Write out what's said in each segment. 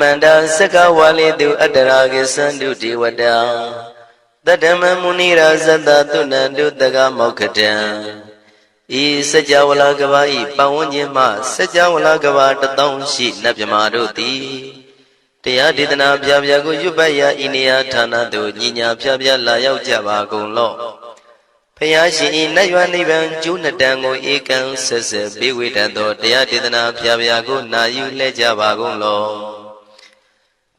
မန္တာစကဝါလိတုအတ္တရာကိသန္တုဒေဝတာတတ္တမမုနိရာဇတသုဏန္တုတကမောက္ခတံဤစကြဝဠာကဘာဤပဝန်းကျင်မှစကြဝဠာကဘာတသောရှိနတ်မြမာတို့သည်တရားဒေသနာပြပြကိုရွတ်ပတ်ရာဤနေရာဌာနသို့ညီညာပြပြလာရောက်ကြပါကုန်လော့ဖယားရှင်ဤနတ်ရွာနိဗ္ဗာန်ကျိုးနှစ်တန်ကိုဧကံဆက်ဆက်ပေးဝေတတ်သောတရားဒေသနာပြပြကိုနာယူလဲကြပါကုန်လော့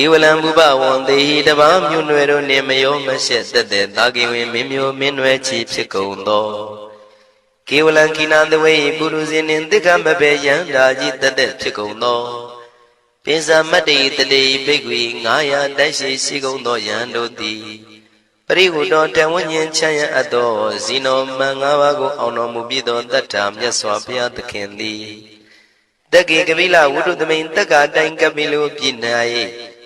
ကေဝလံဘုဘဝံတေဟိတဘာမြို့နွယ်တို့နှင့်မယောမရှက်သက်သက်သာကေဝင်မင်းမျိုးမင်းနွယ်ချီဖြစ်ကုန်သောကေဝလံကိနာတဝေပုရုဇဉ်နှင့်တိက္ခမဘေယံဓာကြီးသက်သက်ဖြစ်ကုန်သောပိစမတ္တိတတိဘိက္ခွေ900တိုက်ရှိရှိကုန်သောယံတို့သည်ပရိဟုတော်တဝဉ္ဉ္ချမ်းရအပ်သောဇီနောမန်၅ပါးကိုအောင်တော်မူပြီးသောတတ္ထာမြတ်စွာဘုရားသခင်သည်တက္ကေကပိလဝုဒ္ဓသမိန်တက္ကာတိုင်ကပိလိုပြည်၌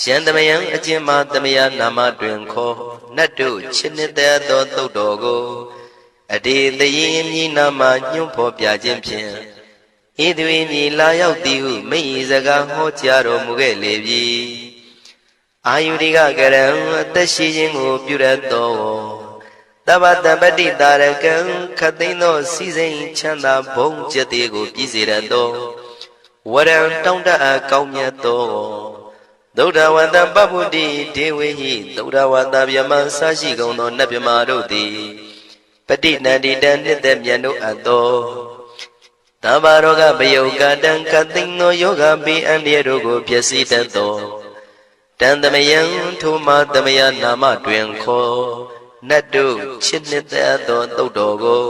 ရှန္တမယံအကျဉ်မသမယနာမတွင်ခေါ်နတ်တို့ချစ်နှစ်သက်သောသုတ်တော်ကိုအတေတရင်မြည်နာမညွန့်ဖော်ပြခြင်းဖြင့်ဤသူ၏မြည်လာရောက်သည်ဟုမိဤစကားဟောကြားတော်မူခဲ့လေပြီအာယုရိကကရံအသက်ရှိခြင်းကိုပြုရသောတဗ္ဗတပ္ပတိတာရကံခတ်သိမ်းသောစီစိန်ချမ်းသာဘုံကျက်သေးကို ပြည့်စေရသောဝရံတောင်းတအပ်ကောင်းမြတ်သော သုဒ္ဓဝန္တပပ္ပုတိဒေဝေဟိသုဒ္ဓဝန္တဗျမဆရှိကုန်သောနတ်ဗျမာတို့သည်ပฏิနန္တိတံနှစ်သက်မြတ်တို့အပ်သောတဗ္ဗရောဂပယုကတံကတ်သိမ်းသောယောဂပိအန္တရာတို့ကိုပျက်စီးတတ်သောတန်သမယံထိုမသမယနာမတွင်ခေါ်နတ်တို့ချစ်နှစ်သက်သောသုတ်တော်ကို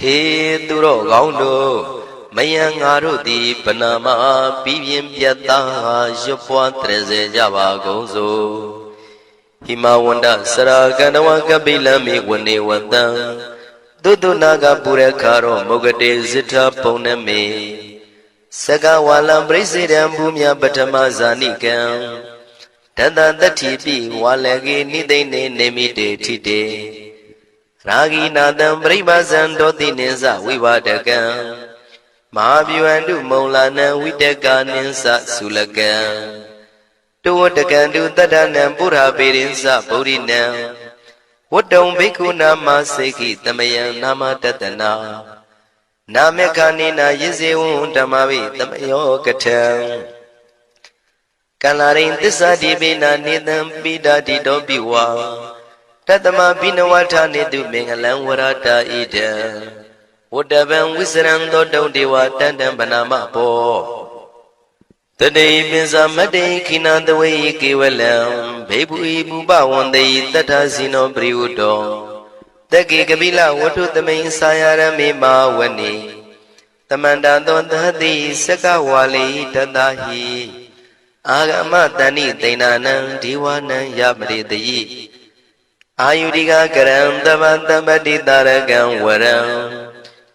ဟေသူတော်ကောင်းတို့ မယံငါတို့သည်ဗနာမပြီးပြင်းပြတ်သားရွတ်ပွားတရစေကြပါကုန်စို့ဟိမဝန္ဒစရာကန္တဝကပိလမိဝနေဝတံသုတ္တနာကပုရခါရောမုဂတေဇိထပုံနမေစကဝါလံပရိစေတံဘူမြပထမဇာနိကံတတတတ္ထိပိဝါလကေနိသိနေနေမိတေထိတေရာဂိနာတံပရိပါဇံဒောတိနိသဝိဝါဒကံ မဟာဗျဝန္တုမုံလာနံဝိတကနိသသုလကံတောဝတကံတုတတ္တနံပုရာပေရိသဗုဒ္ဓိနံဝတ္တုံဘိက္ခုနာမစေခိတမယံနာမတတနာနာမေခာနိနာယဇေဝံဓမ္မဝိတမယောကထံကလရိန်သစ္စာတိပိနာနေတံပိဒာတိတောပိဝါတတမပိနဝထနေတုမင်္ဂလံဝရတာဣဒံ ဝတ္တဗံဝိစရံသောတုံဒေဝတန်တံဗနာမဘောတတိပင်စမတ္တိခိနသဝေကေဝလံဘေဘူဤဘူပဝန္တေတတ္ထဇိနောပရိဝတ္တောတက္ကေကပိလဝတ္ထုသမိန်စာယရမေမာဝနေတမန္တသောသဟတိစကဝါလိတတဟိအာဂမတဏိသိဏနံဒီဝနံယပရိတယိအာယုရိကကရံတမတပတိတာရကံဝရံ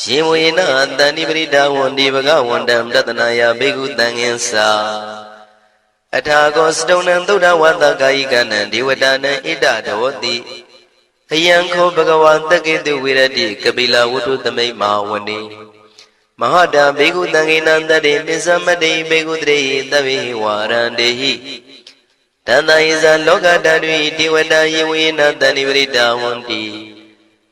ရှင်ဝေနတန္တိပရိဒဝန္တိဘဂဝန္တံတတနာယဘိက္ခုတံငင်္စာအထာကောစတုံနံသုဒ္ဓဝတ္တကာယိကနံဒေဝတာနံဣဒဒဝတိအယံခောဘဂဝါတက္ကေတုဝိရတိကပိလဝတ္ထုသမိတ်မာဝနေမဟာတံဘေကုတံငေနံတတေပစ္စမတေဘေကုတရေသဗ္ဗေဝါရန္တေဟိတန္တယဇလောကတတုဒေဝတာယေဝေနတဏိပရိတာဝန္တိ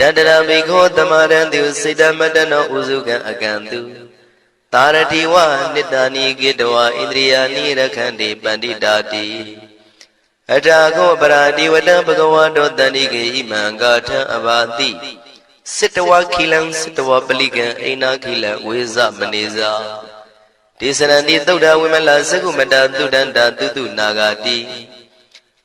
တတရမိခောသမရံတုစေတမတနောဥစုကံအကံတုသာရတိဝနိတ္တာနိကေတဝဣန္ဒြိယာနိရခန္တိပန္တိတာတိအထာခောပရာဒီဝတံဘဂဝါတောတဏိကေဣမံဂါထံအဘာတိစစ်တဝခိလံစစ်တဝပလိကံအိနာခိလံဝေဇမနေဇာဒေသရန္တိသုဒ္ဓဝိမလသကုမတသုဒန္တာတုတုနာဂာတိ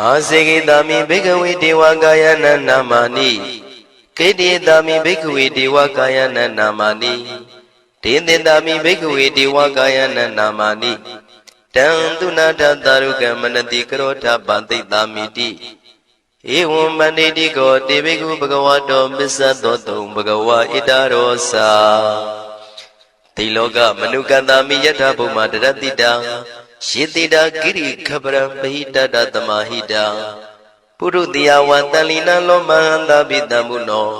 အာစေကိတာမိဘိက္ခဝေဒေဝကာယနာနာမာနိကေတိတာမိဘိက္ခဝေဒေဝကာယနာနာမာနိဒေသင်တာမိဘိက္ခဝေဒေဝကာယနာနာမာနိတံသူနာထတာရုကမနတိကရောထပတိတာမိတိဧဝံမန္တိတိကောတေဘိကုဘဂဝတောပစ္စသောတုံဘဂဝဣတရောစာတိလောကမနုကန္တာမိယထာဘုမတရတိတံ ယေတိတာကိရိခပရံပဟိတတသမဟိတံပုရုတိယဝတန်လီနလောမဟန္တာပိတံမုနော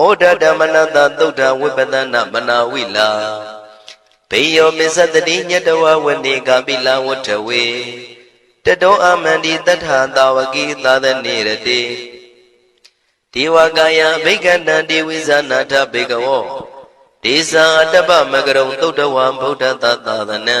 ဩဒဓမ္မနတသုဒ္ဓဝိပဒနာမနာဝိလာဘေယောမစ္စတတိညတဝဝနေကပိလဝတ္ထဝေတတောအမန္တိတထသာဝကိသာသနေရတိဒေဝကာယဘိက္ခဏံဒေဝိဇာနာထဘေကဝောဒေဇာအတ္တပမကရုံသုဒ္ဓဝံဗုဒ္ဓတသာသနံ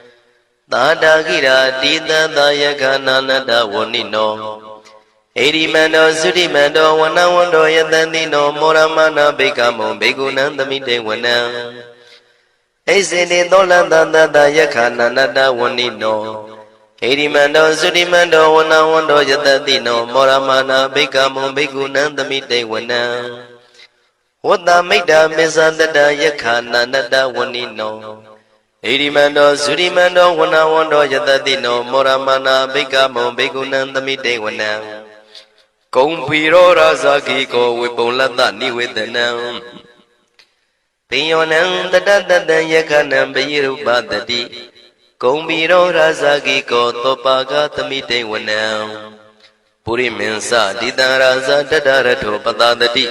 သာတာကိရာတိတသာယကနာနတဝဏိနောဣရိမန္တောသုတိမန္တောဝနဝန္တောယတတိနောမောရမနာဘိကမောဘေကုဏံသမိတေဝနံဣစေတိသောလတတတယခာနန္တဝဏိနောဣရိမန္တောသုတိမန္တောဝနဝန္တောယတတိနောမောရမနာဘိကမောဘေကုဏံသမိတေဝနံဝတ္တမိတ်တာမေဇတတယခာနန္တဝဏိနော ဣရိမန္တောသုရိမန္တောဝနဝန္တောယတတိနောမောရမနာဘိကမောဘေကုဏံသမိတေဝနံကုံဖီရောရာဇာကိကောဝေပုံလတ္တနိဝေဒနံပိယောနံတတတတံယခဏံပယိရုပတတိကုံဖီရောရာဇာကိကောသောပါကသမိတေဝနံပုရိမင်းစဒိတံရာဇာတတရထောပတတတိ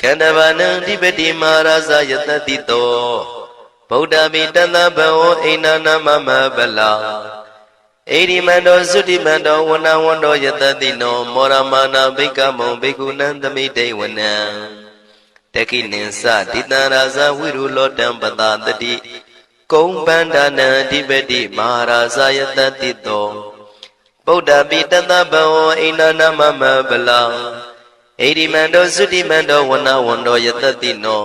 ခန္ဓဘာနံဓိပတိမာရာဇာယတတိတော ဗုဒ္ဓမိတသဗ္ဗဝအိနာနာမမဗလာဣရိမန္တောသုတိမန္တောဝနဝန္တောယတတိနောမောရမာနာဘိကမောဘိကုဏံသမိတေဝနံတခိနိသဒိတံရာဇဝိရုလောတံပတာတတိကုံပန္ဒနာအဓိပတိမဟာရာဇယတတိတောဗုဒ္ဓပိတသဗ္ဗဝအိနာနာမမဗလာဣရိမန္တောသုတိမန္တောဝနဝန္တောယတတိနော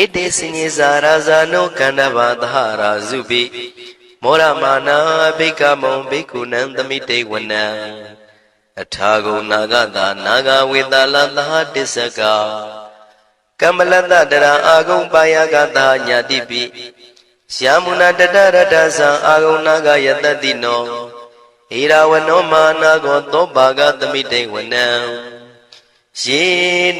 ဧတေစညေဇာရာဇာနောကန္တဘာသဟရာဇုပိမောရမာနာဘိကမုံဘိက္ခုနံသမိတေဝနံအထာဂုံနာဂတာနာဂဝေတလသဟတစ္စကကမ္မလတတရာအာဂုံပါယကတာညာတိပိယာမုနာတတရတသံအာဂုံနာဂယတတိနောဣရာဝနောမာနာကောသောဘာဂသမိတေဝနံ ယေ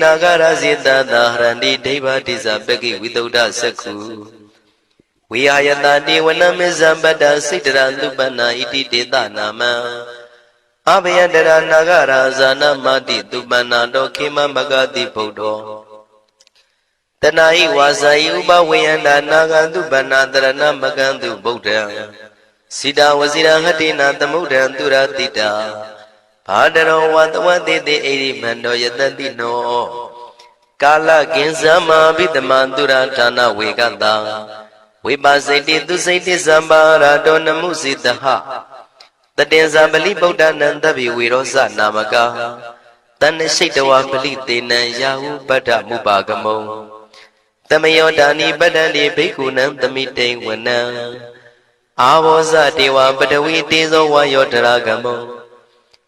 နာဂရဇေတသာဟရန္တိဒိဗ္ဗတိဇပကိဝိသုဒ္ဓသက္ခုဝိဟာယတတိဝနမေဇံပတ္တစိတ်တရသုပနာဣတိတေတနာမံအဘယတရနာဂရာဇာနမတိသူပနာတောခေမမဂတိဗုဒ္ဓောတဏှာဤဝါစာဤဥပဝေယန္တာနာဂန္တုဗန္နာတရဏမကန္တုဗုဒ္ဓံစိတာဝစီရဟတိနာသမုဒ္ဒံသူရတိတာ ဘာတရောဝတဝတိတိအိရိမန္တောယတတိနောကာလကင်ဇမဘိတမန္တုရဌာနဝေကတာဝိပါစိတိသူစိတိသမ္ပါရာတောနမှုစိတဟတတင်ဇာပလိဗုဒ္ဓနံတဗ္ဗေဝေရောဇနာမကာတဏ္ဍရှိတဝါပလိတေနံယာဟုပတ္ထမုပါကမုံတမယောဒါနိပတ္တန္တိဘိက္ခုနံသမိတိဝနံအာဘောဇတေဝပတဝီတေဇောဝါယောတရာကမုံ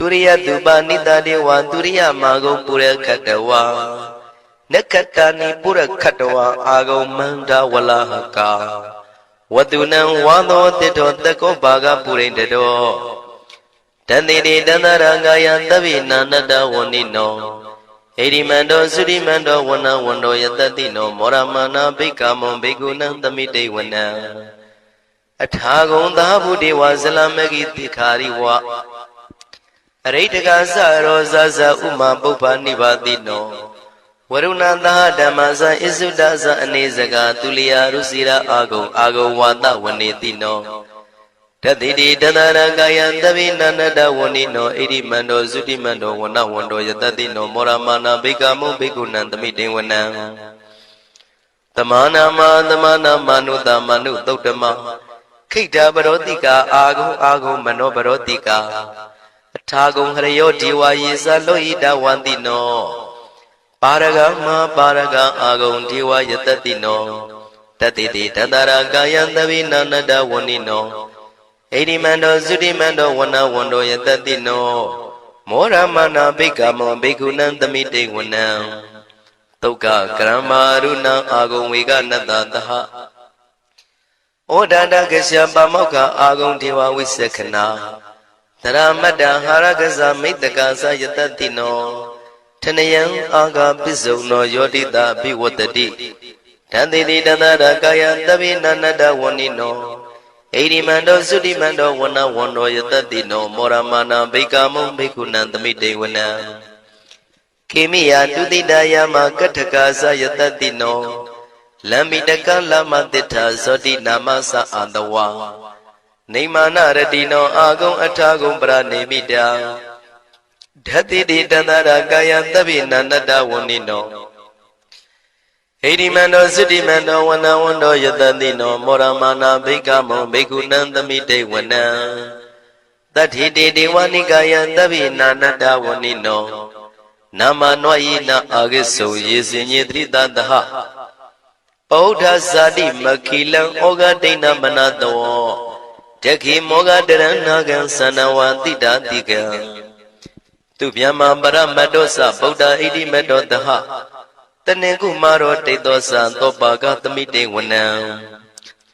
သူရိယသူပါနိတတေဝသူရိယမာဂုံပုရခတဝါနက္ခတာနိပုရခတဝါအာဂုံမန္တဝလဟကာဝတုနံဝါသောတိတောတကောဘာဂပုရိတတောတန်တိတေတန္တရာကာယသဗ္ဗေနာနတဝဏိနောဣရိမန္တောသုရိမန္တောဝဏဝန္တောယတတိနောမောရမနာဘိက္ခမွန်ဘိက္ခုနံသမိတေဝနံအထာဂုံသာဘုဒေဝဇလမဂိတိခာရိဝ အရိတကသရောဇဇဥမာပုပ္ပနိဗ္ဗာတိနောဝရုဏသဟဓမ္မဇဣစုဒဇအနေစကာသူလျာရုစီရာအာဂုံအာဂုံဝါဒဝနေတိနောတတိတိတတရကာယံသဗိနန္တဝဏိနောဣရိမန္တောသုတိမန္တောဝနဝန္တောယတတိနောမောရမာနာဘိကမုဘိကုဏံသမိတေဝနံတမနာမသမနာမနုတမနုသုတ်တမခိတ္တပရောတိကာအာဂုံအာဂုံမနောပရောတိကာ အထာဂုံဟရယောဒီဝါယေသလောဟိတဝန္တိနောပါရဂမပါရဂအာဂုံဒီဝါယတတိနောတတိတိတတရကာယံသဗိနန္တဝဏိနောဣတိမန္တောသုတိမန္တောဝနဝန္တောယတတိနောမောရမနာဘိက္ခမောဘိက္ခုနံသမိတေဝနံတုတ်ကကရမရုဏအာဂုံဝေကနတသဟဩဒန္တကရှပမောက္ခအာဂုံဒေဝဝိသခနာ သရမတ္တဟာရကဇမိတ္တကသယတတိနောထနယံအာဂပစ္စုံနောယောတိတာဘိဝတ္တိတန်တိတိတန္တရကာယသဗ္ဗိနန္တဝဏိနောဣရိမန္တောသုတိမန္တောဝနဝန္တောယတတိနောမောရမနာဘိကာမုံဘိက္ခုနံသမိတေဝနံခေမိယတုတိတယမကထကာသယတတိနောလမ္မိတကလမတိထာဇောတိနာမသအာတဝါ နေမာနရတိနောအာဂုံအထာဂုံပရနေမိတာဓတ္တိတိတန္တရာကာယသဗ္ဗိနန္တဝဏိနောဣတိမန္တောသုတိမန္တောဝနဝန္တောယတတိနော မောရမာနာဘိက္ခမောဘိက္ခုနံသမိတေဝနံတတ္ထိတေဒေဝနိကာယသဗ္ဗိနာနတဝဏိနောနာမနွယိနအာဂိစုယေစင်ညေတိတတဟဩဒဇာတိမခိလံဩဂဒိဏမနတော တခိမောဂတရဏကံသနဝတိတာတိကံသူမြမပရမတ္တောသဗုဒ္ဓဣတိမတ္တောတဟတနေကုမာရောတိတ်သောသံသောပါကသမိတေဝနံ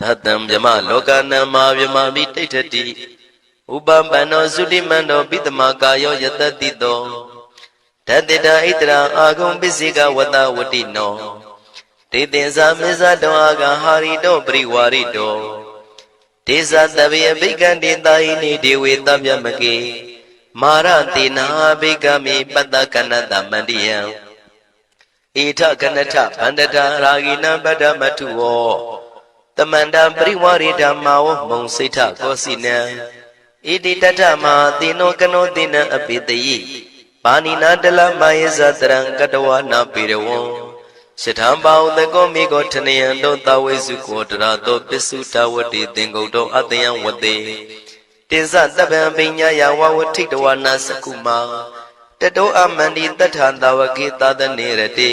သတံမြမလောကနံမာမြမမိတိဋ္ဌတိဥပပန္နောသုတိမန္တောပိတမကာယောယတတိတောတတေတာဣတရာအာဂုံပစ္စေကဝတဝတိနောတေတင်္စာမေဇတောအာဂဟာရိတောပရိဝါရိတော ဒေသတဗေအဘိကံတေတာဟိနိဒေဝေတမြမကေမာရတေနာဘိကမိပတ္တကနတမန္တိယံဣထကနထဗန္တတာရာဂိနံပတ္တမထုဝောတမန္တပရိဝရိဓမ္မာဝမုံစိဋ္ဌကောစီနံဣတိတတမသေနောကနောသေနအပိတယိပါဏိနာတလမယေဇတရံကတဝနာပေရဝံ ရှထံပါဥတကောမိကောထနယံတောတဝိစုကောတရာတောပစ္စုတဝတိသင်္ကုတ်တောအတယံဝတေတင်စတပံပိညာယဝဝထိတဝနာစကုမာတတောအမန္တိတထံတဝကေသာသနေရတိ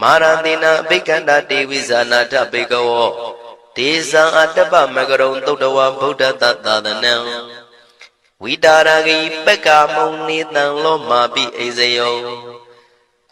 မာရတိနာအဘိကန္တာတေဝိဇာနာထဘေကဝောဒေဇံအတ္တပမကရုံသုတ်တဝဗုဒ္ဓတသာသနံဝိတာရဂိပက္ကမုံနေတံလောမာပိအိဇယော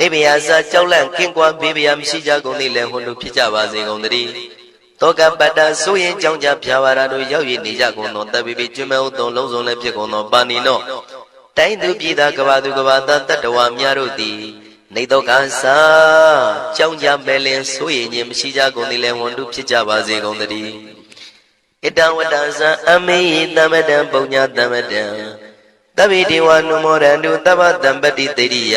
နေဗျာစာကြောက်လန့်ကင်းကွာဘေးဗျာမရှိကြကုန်သည်လည်းဟွန်တို့ဖြစ်ကြပါစေကုန်တည်းတောကပတ္တဆိုရင်ကြောင့်ကြဖြာပါရာတို့ရောက်ရည်နေကြကုန်သောတပ်ပိပိကျွမ်းမဲဥသောလုံးစုံလည်းဖြစ်ကုန်သောပါဏိနောတိုင်းသူပြည်သားကဘာသူကဘာသားတတ္တဝါများတို့သည်နေတော့ကသာကြောင့်ကြမဲလင်ဆိုရင်ခြင်းမရှိကြကုန်သည်လည်းဝန်တုဖြစ်ကြပါစေကုန်သတည်းဣတံဝတ္တဇံအမေယတမတံပုံညာတမတံတဗိဒေဝနုမောရန္တုတဗ္ဗတံပတိတေရိယ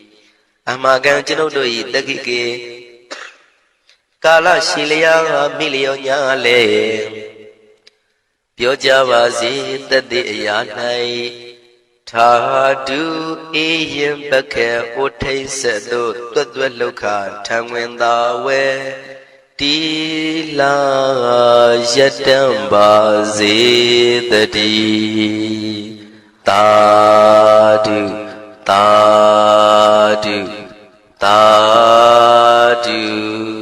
အမကံကျွန်ုပ်တို့၏တက္ကိကေကာလရှိလျာမိလျောညာလေပြောကြပါစေတတ်တဲ့အရာ၌သာတုအေယံပခေဩထိတ်ဆက်တို့တွတ်တွတ်လောက်ခထံဝင်သာဝဲတီလာယတံပါစေတတိတာတု တာတုတာတု